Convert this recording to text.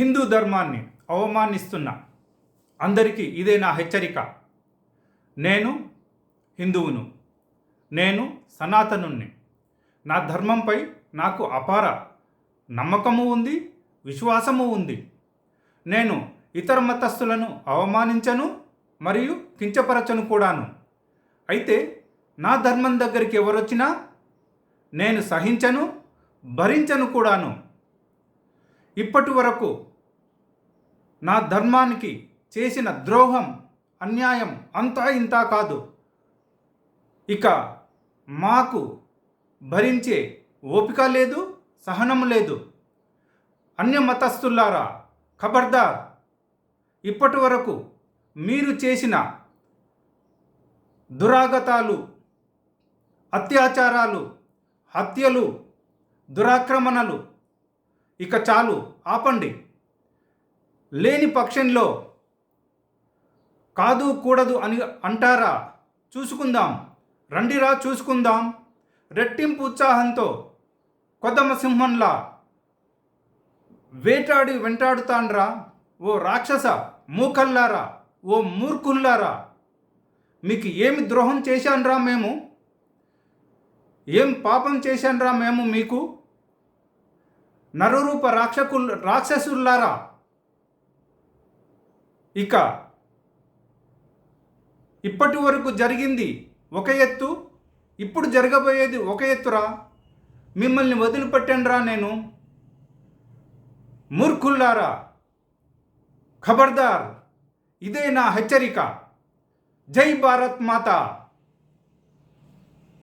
హిందూ ధర్మాన్ని అవమానిస్తున్న. అందరికీ ఇదే నా హెచ్చరిక. నేను హిందువును. నేను సనాతనుణ్ణి. నా ధర్మంపై నాకు అపార నమ్మకము ఉంది విశ్వాసము ఉంది. నేను ఇతర మతస్థులను అవమానించను మరియు కించపరచను కూడాను. అయితే నా ధర్మం దగ్గరికి ఎవరొచ్చినా నేను సహించను భరించను కూడాను. ఇప్పటి వరకు నా ధర్మానికి చేసిన ద్రోహం అన్యాయం అంతా ఇంతా కాదు. ఇక మాకు భరించే ఓపిక లేదు సహనం లేదు. అన్య మతస్థులారా ఖబర్దార్ ఇప్పటి వరకు మీరు చేసిన దురాగతాలు అత్యాచారాలు హత్యలు దురాక్రమణలు ఇక చాలు ఆపండి. లేని పక్షంలో కాదు కూడదు అని అంటారా? చూసుకుందాం. రండిరా చూసుకుందాం. రెట్టింపు ఉత్సాహంతో కొద్దమ సింహంలా వేటాడి వెంటాడుతాండ్రా ఓ రాక్షస మూకల్లారా ఓ మూర్ఖుల్లారా? మీకు ఏమి ద్రోహం చేశాన్రా మేము? ఏం పాపం చేశాన్రా మేము మీకు? నరరూప రాక్షకు రాక్షసుల్లారా? ఇక ఇప్పటి వరకు జరిగింది ఒక ఎత్తు ఇప్పుడు జరగబోయేది ఒక ఎత్తురా? మిమ్మల్ని వదిలిపెట్టండిరా నేను. మూర్ఖుల్లారా. ఖబర్దార్ ఇదే నా హెచ్చరిక. జై భారత్ మాత.